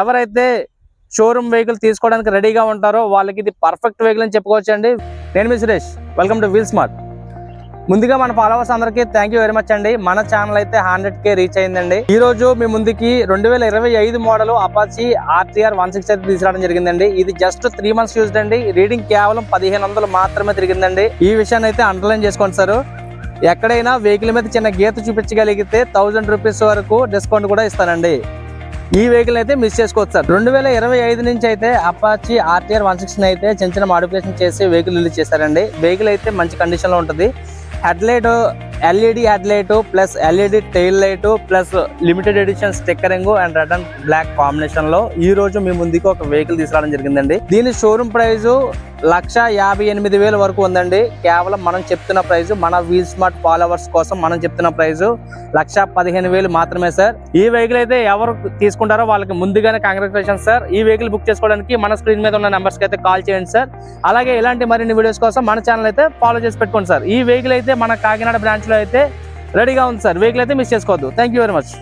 ఎవరైతే showroom vehicle తీసుకోవడానికి రెడీగా ఉంటారో వాళ్ళకి ఇది పర్ఫెక్ట్ వెహికల్ అని చెప్పుకోవచ్చు అండి నేను మీ Suresh. Welcome to wheel smart ముందుగా మన ఫాలోవర్స్ అందరికీ థ్యాంక్ యూ వెరీ మచ్ అండి. మన ఛానల్ అయితే హండ్రెడ్ కే రీచ్ అయిందండి. ఈ రోజు మీ ముందుకి రెండు వేల ఇరవై ఐదు model Apache RTR one six అయితే తీసుకురావడం జరిగిందండి. ఇది జస్ట్ త్రీ మంత్స్ యూజ్డ్ అండి. రీడింగ్ కేవలం పదిహేను వందలు మాత్రమే తిరిగిందండి. ఈ విషయాన్ని అయితే అండర్లైన్ చేసుకోండి సార్. ఎక్కడైనా వెహికల్ మీద చిన్న గీత చూపించగలిగితే థౌజండ్ రూపీస్ వరకు డిస్కౌంట్ కూడా ఇస్తానండి. ఈ వెహికల్ అయితే మిస్ చేసుకోవచ్చు సార్. రెండు వేల ఇరవై ఐదు నుంచి అయితే అపాచి ఆర్టీఆర్ వన్ సిక్స్టీన్ అయితే చిన్న చిన్న మాడిఫికేషన్ చేసి వెహికల్ రిలీజ్ చేశారండి. వెహికల్ అయితే మంచి కండిషన్లో ఉంటుంది. Headlight LED headlight plus LED tail light plus limited edition stickering and red and black కాంబినేషన్లో ఈ రోజు మీ ముందుకు ఒక వెహికల్ తీసుకురావడం జరిగిందండి. దీని షోరూమ్ ప్రైజు లక్ష యాభై ఎనిమిది వేల వరకు ఉందండి. కేవలం మనం చెప్తున్న ప్రైస్ మన వీల్ స్మార్ట్ ఫాలోవర్స్ కోసం మనం చెప్తున్న ప్రైస్ లక్ష పదిహేను వేలు మాత్రమే సార్. ఈ వెహికల్ అయితే ఎవరు తీసుకుంటారో వాళ్ళకి ముందుగానే కంగ్రాచులేషన్ సార్. ఈ వెహికల్ బుక్ చేసుకోవడానికి మన స్క్రీన్ మీద ఉన్న నెంబర్స్కి అయితే కాల్ చేయండి సార్. అలాగే ఇలాంటి మరిన్ని వీడియోస్ కోసం మన ఛానల్ అయితే ఫాలో చేసి పెట్టుకోండి సార్. ఈ వెహికల్ అయితే మన కాకినాడ బ్రాంచ్లో అయితే రెడీగా ఉంది సార్. వెహికల్ అయితే మిస్ చేసుకోవద్దు. Thank you very much